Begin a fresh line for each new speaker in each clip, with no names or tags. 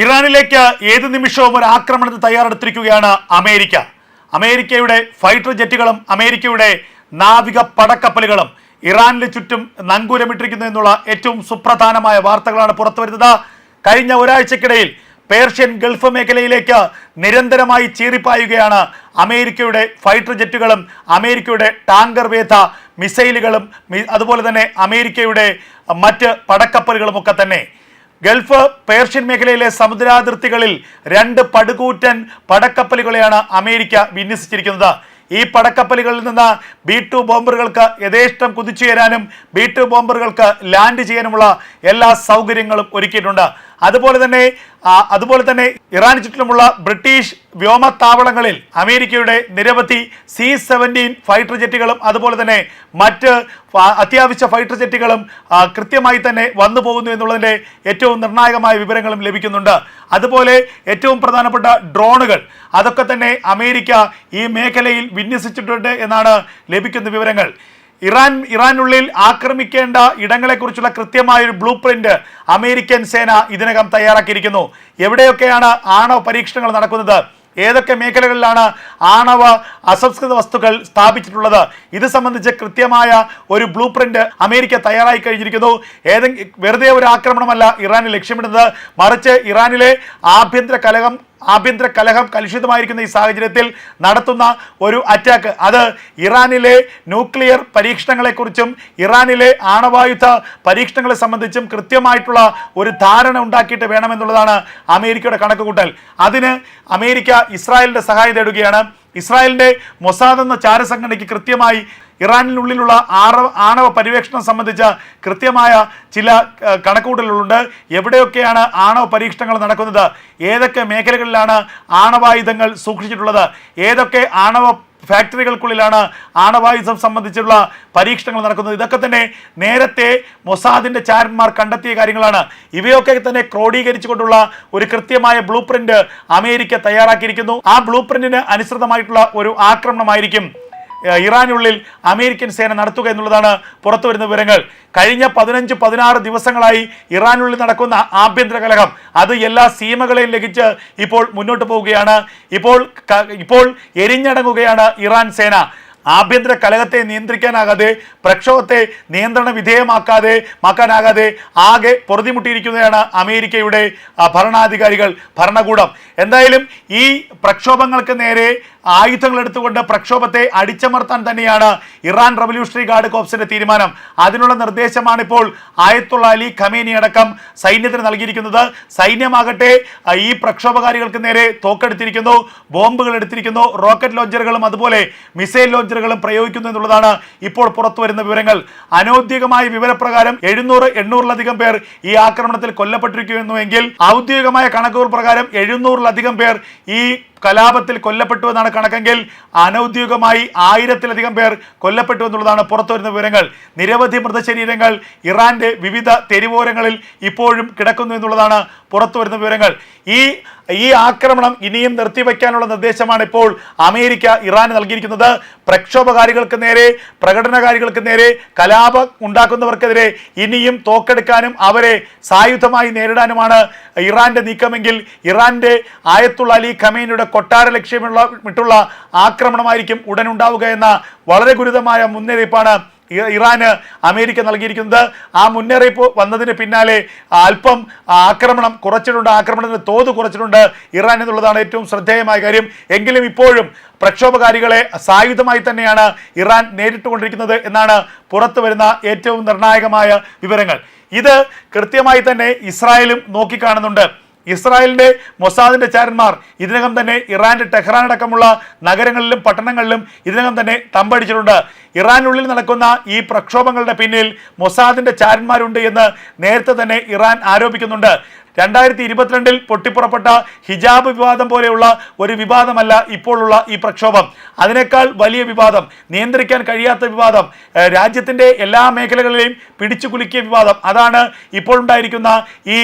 ഇറാനിലേക്ക് ഏത് നിമിഷവും ഒരു ആക്രമണത്തിന് തയ്യാറെടുത്തിരിക്കുകയാണ് അമേരിക്ക. അമേരിക്കയുടെ ഫൈറ്റർ ജെറ്റുകളും അമേരിക്കയുടെ നാവിക പടക്കപ്പലുകളും ഇറാനിന് ചുറ്റും നങ്കൂരമിട്ടിരിക്കുന്നു എന്നുള്ള ഏറ്റവും സുപ്രധാനമായ വാർത്തകളാണ് പുറത്തുവരുന്നത് കഴിഞ്ഞ ഒരാഴ്ചക്കിടയിൽ പേർഷ്യൻ ഗൾഫ് മേഖലയിലേക്ക് നിരന്തരമായി ചീറിപ്പായുകയാണ് അമേരിക്കയുടെ ഫൈറ്റർ ജെറ്റുകളും അമേരിക്കയുടെ ടാങ്കർ വേധ മിസൈലുകളും അതുപോലെ തന്നെ അമേരിക്കയുടെ മറ്റ് പടക്കപ്പലുകളുമൊക്കെ തന്നെ. ഗൾഫ് പേർഷ്യൻ മേഖലയിലെ സമുദ്രാതിർത്തികളിൽ രണ്ട് പടുകൂറ്റൻ പടക്കപ്പലുകളെയാണ് അമേരിക്ക വിന്യസിച്ചിരിക്കുന്നത്. ഈ പടക്കപ്പലുകളിൽ നിന്ന് ബി ടു ബോംബറുകൾക്ക് യഥേഷ്ടം കുതിച്ചുയരാനും ബി ടു ബോംബറുകൾക്ക് ലാൻഡ് ചെയ്യാനുമുള്ള എല്ലാ സൗകര്യങ്ങളും ഒരുക്കിയിട്ടുണ്ട്. അതുപോലെ തന്നെ അതുപോലെ തന്നെ ഇറാൻ ചുറ്റിലുമുള്ള ബ്രിട്ടീഷ് വ്യോമത്താവളങ്ങളിൽ അമേരിക്കയുടെ നിരവധി സി സെവന്റീൻ ഫൈറ്റർ ജെറ്റുകളും അതുപോലെ തന്നെ മറ്റ് അത്യാവശ്യ ഫൈറ്റർ ജെറ്റുകളും കൃത്യമായി തന്നെ വന്നു പോകുന്നു എന്നുള്ളതിന്റെ ഏറ്റവും നിർണായകമായ വിവരങ്ങളും ലഭിക്കുന്നുണ്ട്. അതുപോലെ ഏറ്റവും പ്രധാനപ്പെട്ട ഡ്രോണുകൾ അതൊക്കെ തന്നെ അമേരിക്ക ഈ മേഖലയിൽ വിന്യസിച്ചിട്ടുണ്ട് എന്നാണ് ലഭിക്കുന്ന വിവരങ്ങൾ. ഇറാൻ ഇറാനുള്ളിൽ ആക്രമിക്കേണ്ട ഇടങ്ങളെക്കുറിച്ചുള്ള കൃത്യമായ ഒരു ബ്ലൂ പ്രിന്റ് അമേരിക്കൻ സേന ഇതിനകം തയ്യാറാക്കിയിരിക്കുന്നു. എവിടെയൊക്കെയാണ് ആണവ പരീക്ഷണങ്ങൾ നടക്കുന്നത്? ഏതൊക്കെ മേഖലകളിലാണ് ആണവ അസംസ്കൃത വസ്തുക്കൾ സ്ഥാപിച്ചിട്ടുള്ളത്? ഇത് സംബന്ധിച്ച് കൃത്യമായ ഒരു ബ്ലൂ പ്രിന്റ് അമേരിക്ക തയ്യാറായി കഴിഞ്ഞിരിക്കുന്നു. ഏതെങ്കിലും വെറുതെ ഒരു ആക്രമണമല്ല ഇറാനിൽ ലക്ഷ്യമിടുന്നത്. മറിച്ച് ഇറാനിലെ ആഭ്യന്തര കലഹം ആഭ്യന്തര കലഹം കലുഷിതമായിരിക്കുന്ന ഈ സാഹചര്യത്തിൽ നടത്തുന്ന ഒരു അറ്റാക്ക് അത് ഇറാനിലെ ന്യൂക്ലിയർ പരീക്ഷണങ്ങളെക്കുറിച്ചും ഇറാനിലെ ആണവായുധ പരീക്ഷണങ്ങളെ സംബന്ധിച്ചും കൃത്യമായിട്ടുള്ള ഒരു ധാരണ ഉണ്ടാക്കിയിട്ട് വേണമെന്നുള്ളതാണ് അമേരിക്കയുടെ കണക്കുകൂട്ടൽ. അതിന് അമേരിക്ക ഇസ്രായേലിന്റെ സഹായം തേടുകയാണ്. ഇസ്രായേലിന്റെ മൊസാദ് എന്ന ചാരസംഘടനയ്ക്ക് കൃത്യമായി ഇറാനിനുള്ളിലുള്ള ആണവ ആണവ പര്യവേക്ഷണം സംബന്ധിച്ച കൃത്യമായ ചില കണക്കുകൂട്ടലുകളുണ്ട്. എവിടെയൊക്കെയാണ് ആണവ പരീക്ഷണങ്ങൾ നടക്കുന്നത്? ഏതൊക്കെ മേഖലകളിലാണ് ആണവായുധങ്ങൾ സൂക്ഷിച്ചിട്ടുള്ളത്? ഏതൊക്കെ ആണവ ഫാക്ടറികൾക്കുള്ളിലാണ് ആണവായുധം സംബന്ധിച്ചുള്ള പരീക്ഷണങ്ങൾ നടക്കുന്നത്? ഇതൊക്കെ തന്നെ നേരത്തെ മൊസാദിന്റെ ചാരന്മാർ കണ്ടെത്തിയ കാര്യങ്ങളാണ്. ഇവയൊക്കെ തന്നെ ക്രോഡീകരിച്ചുകൊണ്ടുള്ള ഒരു കൃത്യമായ ബ്ലൂ അമേരിക്ക തയ്യാറാക്കിയിരിക്കുന്നു. ആ ബ്ലൂ അനുസൃതമായിട്ടുള്ള ഒരു ആക്രമണമായിരിക്കും. ഇറാനുള്ളിൽ അമേരിക്കൻ സേന നടത്തുക എന്നുള്ളതാണ് പുറത്തു വരുന്ന വിവരങ്ങൾ. കഴിഞ്ഞ പതിനഞ്ച് പതിനാറ് ദിവസങ്ങളായി ഇറാനുള്ളിൽ നടക്കുന്ന ആഭ്യന്തര കലഹം അത് എല്ലാ സീമകളെയും ലഭിച്ച് ഇപ്പോൾ മുന്നോട്ട് പോവുകയാണ്. ഇപ്പോൾ ഇപ്പോൾ എരിഞ്ഞടങ്ങുകയാണ് ഇറാൻ സേന. ആഭ്യന്തര കലഹത്തെ നിയന്ത്രിക്കാനാകാതെ പ്രക്ഷോഭത്തെ നിയന്ത്രണ വിധേയമാക്കാതെ മാക്കാനാകാതെ ആകെ പൊറുതിമുട്ടിയിരിക്കുന്നതാണ് അമേരിക്കയുടെ ഭരണാധികാരികൾ ഭരണകൂടം. എന്തായാലും ഈ പ്രക്ഷോഭങ്ങൾക്ക് നേരെ ആയുധങ്ങൾ എടുത്തുകൊണ്ട് പ്രക്ഷോഭത്തെ അടിച്ചമർത്താൻ തന്നെയാണ് ഇറാൻ റവല്യൂഷണറി ഗാർഡ് കോപ്സിന്റെ തീരുമാനം. അതിനുള്ള നിർദ്ദേശമാണ് ഇപ്പോൾ ആയത്തുള്ള അലി ഖമേനി അടക്കം സൈന്യത്തിന് നൽകിയിരിക്കുന്നത്. സൈന്യമാകട്ടെ ഈ പ്രക്ഷോഭകാരികൾക്ക് നേരെ തോക്കെടുത്തിരിക്കുന്നു ബോംബുകൾ എടുത്തിരിക്കുന്നു റോക്കറ്റ് ലോഞ്ചറുകളും അതുപോലെ മിസൈൽ ലോഞ്ചറുകളും പ്രയോഗിക്കുന്നു എന്നുള്ളതാണ് ഇപ്പോൾ പുറത്തു വരുന്ന വിവരങ്ങൾ. അനൌദ്യോഗികമായ വിവരപ്രകാരം എഴുന്നൂറ് എണ്ണൂറിലധികം പേർ ഈ ആക്രമണത്തിൽ കൊല്ലപ്പെട്ടിരിക്കുന്നുവെങ്കിൽ ഔദ്യോഗികമായ കണക്കുകൾ പ്രകാരം എഴുന്നൂറിലധികം പേർ ഈ കലാപത്തിൽ കൊല്ലപ്പെട്ടു എന്നാണ് കണക്കെങ്കിൽ അനൗദ്യോഗികമായി ആയിരത്തിലധികം പേർ കൊല്ലപ്പെട്ടു എന്നുള്ളതാണ് പുറത്തു വരുന്ന വിവരങ്ങൾ. നിരവധി മൃതശരീരങ്ങൾ ഇറാന്റെ വിവിധ തെരുവോരങ്ങളിൽ ഇപ്പോഴും കിടക്കുന്നു എന്നുള്ളതാണ് പുറത്തു വരുന്ന വിവരങ്ങൾ. ഈ ഈ ആക്രമണം ഇനിയും നിർത്തിവെക്കാനുള്ള നിർദ്ദേശമാണ് ഇപ്പോൾ അമേരിക്ക ഇറാന് നൽകിയിരിക്കുന്നത്. പ്രക്ഷോഭകാരികൾക്ക് നേരെ പ്രകടനകാരികൾക്ക് നേരെ കലാപം ഉണ്ടാക്കുന്നവർക്കെതിരെ ഇനിയും തോക്കെടുക്കാനും അവരെ സായുധമായി നേരിടാനുമാണ് ഇറാന്റെ നീക്കമെങ്കിൽ ഇറാന്റെ ആയത്തുള്ള അലി ഖമേനിയുടെ കൊട്ടാര ലക്ഷ്യമുള്ള ആക്രമണമായിരിക്കും ഉടൻ ഉണ്ടാവുക എന്ന വളരെ ഗുരുതരമായ മുന്നറിയിപ്പാണ് ഇറാന് അമേരിക്ക നൽകിയിരിക്കുന്നത്. ആ മുന്നറിയിപ്പ് വന്നതിന് പിന്നാലെ അല്പം ആക്രമണം കുറച്ചിട്ടുണ്ട് ആക്രമണത്തിന് തോത് കുറച്ചിട്ടുണ്ട് ഇറാൻ എന്നുള്ളതാണ് ഏറ്റവും ശ്രദ്ധേയമായ കാര്യം. എങ്കിലും ഇപ്പോഴും പ്രക്ഷോഭകാരികളെ സായുധമായി തന്നെയാണ് ഇറാൻ നേരിട്ടുകൊണ്ടിരിക്കുന്നത് എന്നാണ് പുറത്തു വരുന്ന ഏറ്റവും നിർണായകമായ വിവരങ്ങൾ. ഇത് കൃത്യമായി തന്നെ ഇസ്രായേലും നോക്കിക്കാണുന്നുണ്ട്. ഇസ്രായേലിന്റെ മൊസാദിന്റെ ചാരന്മാർ ഇതിനകം തന്നെ ഇറാന്റെ ടെഹ്റാൻ അടക്കമുള്ള നഗരങ്ങളിലും പട്ടണങ്ങളിലും ഇതിനകം തന്നെ തമ്പടിച്ചിട്ടുണ്ട്. ഇറാനുള്ളിൽ നടക്കുന്ന ഈ പ്രക്ഷോഭങ്ങളുടെ പിന്നിൽ മൊസാദിന്റെ ചാരന്മാരുണ്ട് എന്ന് നേരത്തെ തന്നെ ഇറാൻ ആരോപിക്കുന്നുണ്ട്. രണ്ടായിരത്തി ഇരുപത്തിരണ്ടിൽ പൊട്ടിപ്പുറപ്പെട്ട ഹിജാബ് വിവാദം പോലെയുള്ള ഒരു വിവാദമല്ല ഇപ്പോഴുള്ള ഈ പ്രക്ഷോഭം. അതിനേക്കാൾ വലിയ വിവാദം നിയന്ത്രിക്കാൻ കഴിയാത്ത വിവാദം രാജ്യത്തിന്റെ എല്ലാ മേഖലകളിലെയും പിടിച്ചു കുലുക്കിയ വിവാദം അതാണ് ഇപ്പോൾ ഉണ്ടായിരിക്കുന്ന ഈ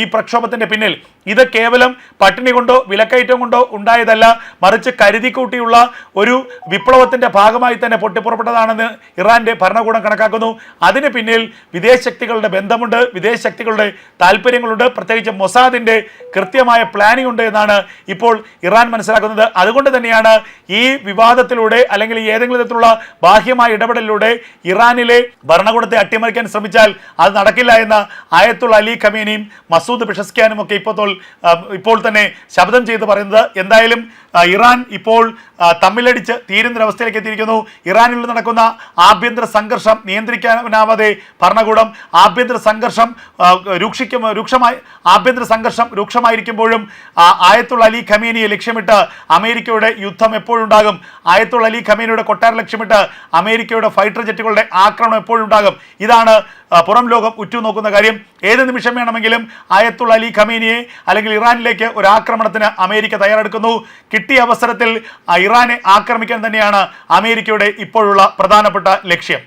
ഈ പ്രക്ഷോഭത്തിന്റെ പിന്നിൽ. ഇത് കേവലം പട്ടിണി കൊണ്ടോ വിലക്കയറ്റം കൊണ്ടോ ഉണ്ടായതല്ല. മറിച്ച് കരുതിക്കൂട്ടിയുള്ള ഒരു വിപ്ലവത്തിന്റെ ഭാഗമായി തന്നെ പൊട്ടിപ്പുറപ്പെട്ടതാണെന്ന് ഇറാന്റെ ഭരണകൂടം കണക്കാക്കുന്നു. അതിന് പിന്നിൽ വിദേശ ശക്തികളുടെ ബന്ധമുണ്ട് വിദേശ ശക്തികളുടെ താല്പര്യങ്ങളുണ്ട്. പ്രത്യേകിച്ച് മൊസാദിന്റെ കൃത്യമായ പ്ലാനിംഗ് ഉണ്ട് എന്നാണ് ഇപ്പോൾ ഇറാൻ മനസ്സിലാക്കുന്നത്. അതുകൊണ്ട് തന്നെയാണ് ഈ വിവാദത്തിലൂടെ അല്ലെങ്കിൽ ഏതെങ്കിലും തരത്തിലുള്ള ബാഹ്യമായ ഇടപെടലിലൂടെ ഇറാനിലെ ഭരണകൂടത്തെ അട്ടിമറിക്കാൻ ശ്രമിച്ചാൽ അത് നടക്കില്ല എന്ന് ആയത്തുള്ള അലി ഖമീനിയും മസൂദ് പിഷസ്ക്യാനും ഒക്കെ ഇപ്പോൾ ഇപ്പോൾ തന്നെ ശബ്ദം ചെയ്ത് പറയുന്നത് എന്തായാലും ഇറാൻ ഇപ്പോൾ തമ്മിലടിച്ച് തീരുന്നൊരവസ്ഥയിലേക്ക് എത്തിയിരിക്കുന്നു. ഇറാനിൽ നടക്കുന്ന ആഭ്യന്തര സംഘർഷം നിയന്ത്രിക്കാനാവാതെ ഭരണകൂടം ആഭ്യന്തര സംഘർഷം രൂക്ഷിക്കും രൂക്ഷമായി ആഭ്യന്തര സംഘർഷം രൂക്ഷമായിരിക്കുമ്പോഴും ആയത്തുള്ള അലി ഖമീനിയെ ലക്ഷ്യമിട്ട് അമേരിക്കയുടെ യുദ്ധം എപ്പോഴുണ്ടാകും? ആയത്തുള്ള അലി ഖമീനിയുടെ കൊട്ടാരം ലക്ഷ്യമിട്ട് അമേരിക്കയുടെ ഫൈറ്റർ ജെറ്റുകളുടെ ആക്രമണം എപ്പോഴുണ്ടാകും? ഇതാണ് പുറം ലോകം ഉറ്റുനോക്കുന്ന കാര്യം ഏത് നിമിഷം വേണമെങ്കിലും ആയത്തുള്ള അലി ഖമീനിയെ അല്ലെങ്കിൽ ഇറാനിലേക്ക് ഒരു ആക്രമണത്തിന് അമേരിക്ക തയ്യാറെടുക്കുന്നു. കിട്ടിയ അവസരത്തിൽ ഇറാനെ ആക്രമിക്കാൻ തന്നെയാണ് അമേരിക്കയുടെ ഇപ്പോഴുള്ള പ്രധാനപ്പെട്ട ലക്ഷ്യം.